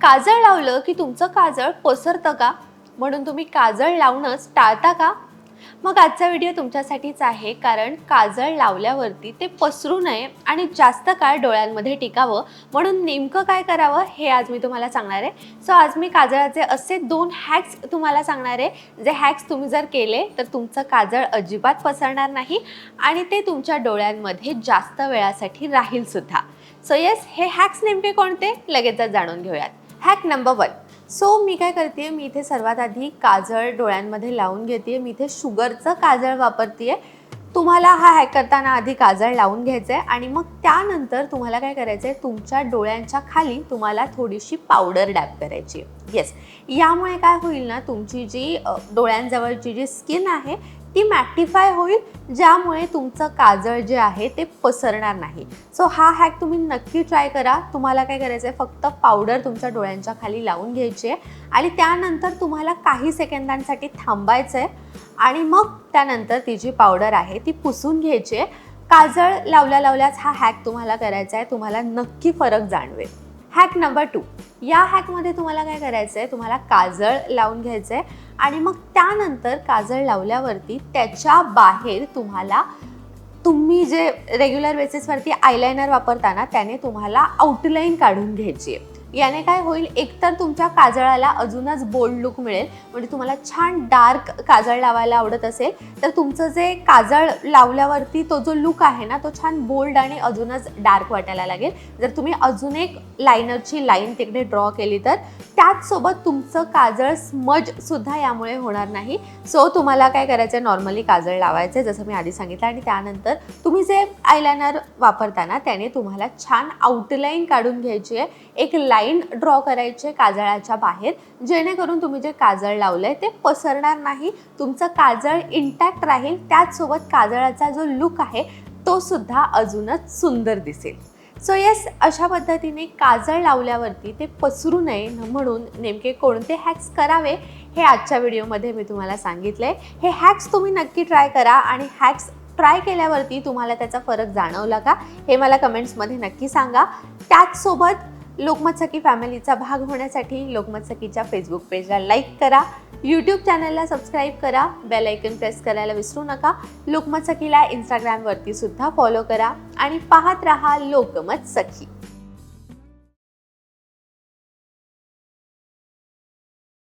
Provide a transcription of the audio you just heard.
काजळ लावलं की तुमचं काजळ पसरतं का? म्हणून तुम्ही काजळ लावणंच टाळता का? मग आजचा व्हिडिओ तुमच्यासाठीच आहे कारण काजळ लावल्यावरती ते पसरू नये आणि जास्त काळ डोळ्यांमध्ये टिकावं. म्हणून नेमकं काय करावं हे आज मी तुम्हाला सांगणार आहे. सो आज मी काजळाचे असे दोन हॅक्स तुम्हाला सांगणार आहे. जे हॅक्स तुम्ही जर केले तर तुमचं काजळ अजिबात पसरणार नाही आणि ते तुमच्या डोळ्यांमध्ये जास्त वेळासाठी राहील सुद्धा सो येस हे हॅक्स नेमके कोणते? लगेचच जाणून घेऊयात. हॅक नंबर वन सो मी काय करते मी इथे सर्वात आधी काजळ डोळ्यांमध्ये लावून घेते. मी इथे शुगरचं काजळ वापरते तुम्हाला हा हॅक करताना आधी काजळ लावून घ्यायचं आहे आणि मग त्यानंतर तुम्हाला काय करायचं आहे तुमच्या डोळ्यांच्या खाली तुम्हाला थोडीशी पावडर डॅप करायची येस यामुळे काय होईल ना तुमची जी डोळ्यांजवळची जी स्किन आहे ती मॅटिफाय होईल ज्यामुळे तुमचं काजळ जे आहे ते पसरणार नाही. सो हा हॅक तुम्ही नक्की ट्राय करा. तुम्हाला काय करायचं आहे फक्त पावडर तुमच्या डोळ्यांच्या खाली लावून घ्यायची आहे आणि त्यानंतर तुम्हाला काही सेकंदांसाठी थांबायचं आहे आणि मग त्यानंतर ती जी पावडर आहे ती पुसून घ्यायची आहे काजळ लावल्या लावल्याच हा हॅक तुम्हाला करायचा आहे तुम्हाला नक्की फरक जाणवेल. हॅक नंबर टू या हॅकमध्ये तुम्हाला काय करायचं आहे तुम्हाला काजळ लावून घ्यायचं आहे आणि मग त्यानंतर काजळ लावल्यावरती त्याच्या बाहेर तुम्हाला तुम्ही जे रेग्युलर बेसिसवरती आयलायनर वापरता ना त्याने तुम्हाला आउटलाईन काढून घ्यायची आहे. याने काय होईल? एकतर तुमच्या काजळाला अजूनच बोल्ड लुक मिळेल. म्हणजे तुम्हाला छान डार्क काजळ लावायला आवडत असेल तर तुमचं जे काजळ लावल्यावरती तो जो लुक आहे ना तो छान बोल्ड आणि अजूनच डार्क वाटायला लागेल. जर तुम्ही अजून एक लायनरची लाईन तिकडे ड्रॉ केली तर त्याचसोबत तुमचं काजळ स्मज सुद्धा यामुळे होणार नाही. सो तुम्हाला काय करायचं नॉर्मली काजळ लावायचं जसं मी आधी सांगितलं. आणि त्यानंतर तुम्ही जे आयलायनर वापरता ना त्याने तुम्हाला छान आउटलाईन काढून घ्यायची आहे एक लाईन ड्रॉ करायची आहे काजळाच्या बाहेर. जेणेकरून तुम्ही जे काजळ लावलं आहे ते पसरणार नाही. तुमचं काजळ इंटॅक्ट राहील. त्याचसोबत काजळाचा जो लुक आहे तो सुद्धा अजूनच सुंदर दिसेल. सो येस अशा पद्धतीने काजळ लावल्यावरती ते पसरू नये म्हणून नेमके कोणते हॅक्स करावे हे आजच्या व्हिडिओमध्ये मी तुम्हाला सांगितले हे हॅक्स तुम्ही नक्की ट्राय करा आणि हॅक्स ट्राय केल्यावरती तुम्हाला त्याचा फरक जाणवला का हे मला कमेंट्समध्ये नक्की सांगा. त्याचसोबत लोकमत सखी फॅमिलीचा भाग होण्यासाठी लोकमत सखीच्या फेसबुक पेजला लाईक करा. यूट्यूब चॅनलला सबस्क्राईब करा. बेल ऐकन प्रेस करायला विसरू नका. लोकमत सखीला इंस्टाग्रामवरती सुद्धा फॉलो करा. आणि पाहत रहा लोकमत सखी